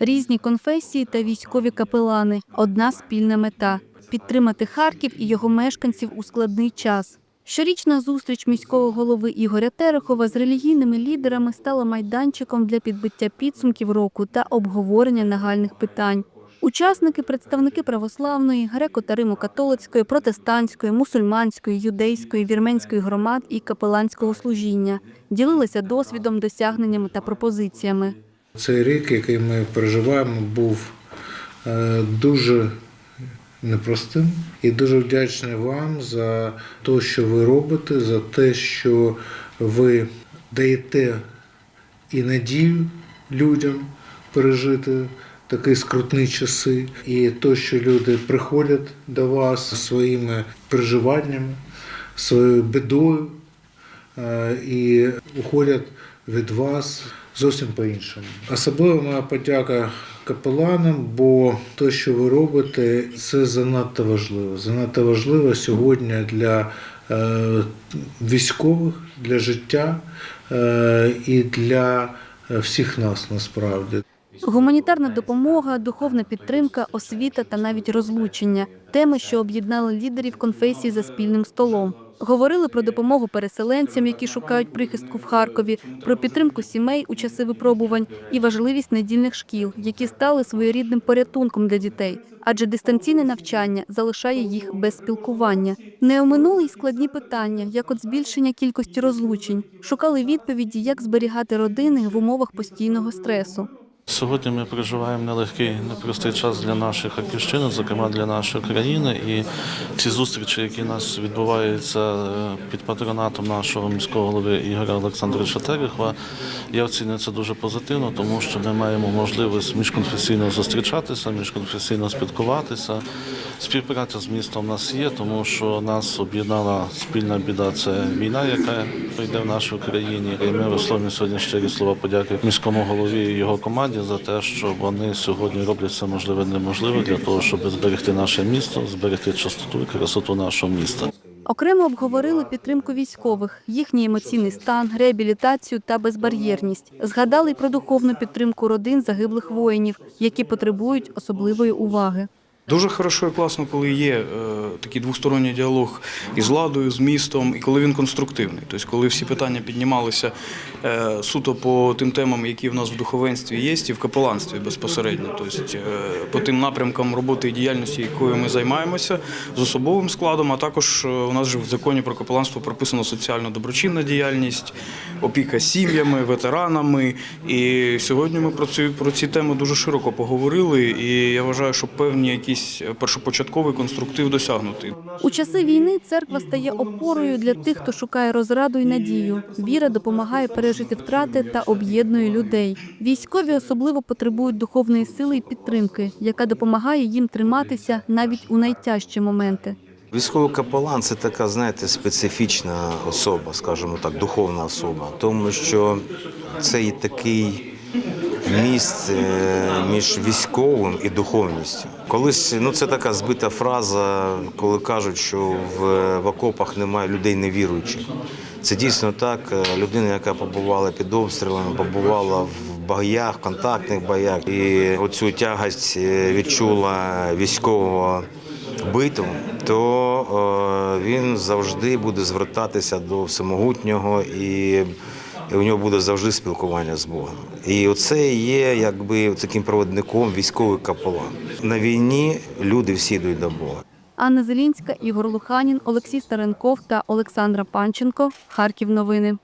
Різні конфесії та військові капелани. Одна спільна мета підтримати Харків і його мешканців у складний час. Щорічна зустріч міського голови Ігоря Терехова з релігійними лідерами стала майданчиком для підбиття підсумків року та обговорення нагальних питань. Учасники, представники православної, греко- та римо-католицької, протестантської, мусульманської, юдейської, вірменської громад і капеланського служіння ділилися досвідом, досягненнями та пропозиціями. Цей рік, який ми переживаємо, був е, дуже непростим. І дуже вдячний вам за те, що ви робите, за те, що ви даєте і надію людям пережити такі скрутні часи, і те, що люди приходять до вас своїми переживаннями, своєю бідою е, і уходять від вас зовсім по-іншому. Особливо моя подяка капеланам, бо те, що ви робите, це занадто важливо. Занадто важливо сьогодні для е, військових, для життя е, і для е, всіх нас насправді. Гуманітарна допомога, духовна підтримка, освіта та навіть розлучення теми, що об'єднали лідерів конфесії за спільним столом. Говорили про допомогу переселенцям, які шукають прихистку в Харкові, про підтримку сімей у часи випробувань і важливість недільних шкіл, які стали своєрідним порятунком для дітей, адже дистанційне навчання залишає їх без спілкування. Не оминули й складні питання, як от збільшення кількості розлучень, шукали відповіді, як зберігати родини в умовах постійного стресу. Сьогодні ми проживаємо нелегкий, непростий час для наших харківщини, зокрема для нашої країни. І ці зустрічі, які у нас відбуваються е, під патронатом нашого міського голови Ігоря Олександровича Терехова, я оцінюю це дуже позитивно, тому що ми маємо можливість міжконфесійно зустрічатися, міжконфесійно спілкуватися. Співпраця з містом нас є, тому що нас об'єднала спільна біда це війна, яка прийде в нашій Україні. І ми висловлюємо сьогодні щирі слова подяки міському голові і його команді за те, що вони сьогодні роблять все можливе неможливе для того, щоб зберегти наше місто, зберегти чистоту і красоту нашого міста. Окремо обговорили підтримку військових, їхній емоційний стан, реабілітацію та безбар'єрність. Згадали й про духовну підтримку родин загиблих воїнів, які потребують особливої уваги. Дуже хорошо і класно, коли є е, такий двосторонній діалог із владою, з містом, і коли він конструктивний. Тобто, коли всі питання піднімалися е, суто по тим темам, які в нас в духовенстві є, і в капеланстві безпосередньо. Тобто, е, по тим напрямкам роботи і діяльності, якою ми займаємося з особовим складом. А також е, у нас же в законі про капеланство прописано соціально-доброчинна діяльність, опіка сім'ями, ветеранами. І сьогодні ми про ці, про ці теми дуже широко поговорили. І я вважаю, що певні якісь першопочатковий конструктив досягнутий. У часи війни церква стає опорою для тих, хто шукає розраду і надію. Віра допомагає пережити втрати та об'єднує людей. Військові особливо потребують духовної сили і підтримки, яка допомагає їм триматися навіть у найтяжчі моменти. Військовий капелан це така, знаєте, специфічна особа, скажімо так, духовна особа, тому що це і такий міст е, між військовим і духовністю. Колись ну це така збита фраза, коли кажуть, що в, в окопах немає людей невіруючих. Це дійсно так. Е, Людина, яка побувала під обстрілами, побувала в боях, контактних боях, і оцю тягость е, відчула військового битву, то він завжди буде звертатися до всемогутнього і у нього буде завжди спілкування з Богом. І оце є якби таким проводником військовий капелан. На війні люди всі йдуть до Бога. Анна Зелінська, Ігор Луханін, Олексій Старенков та Олександра Панченко. Харків новини.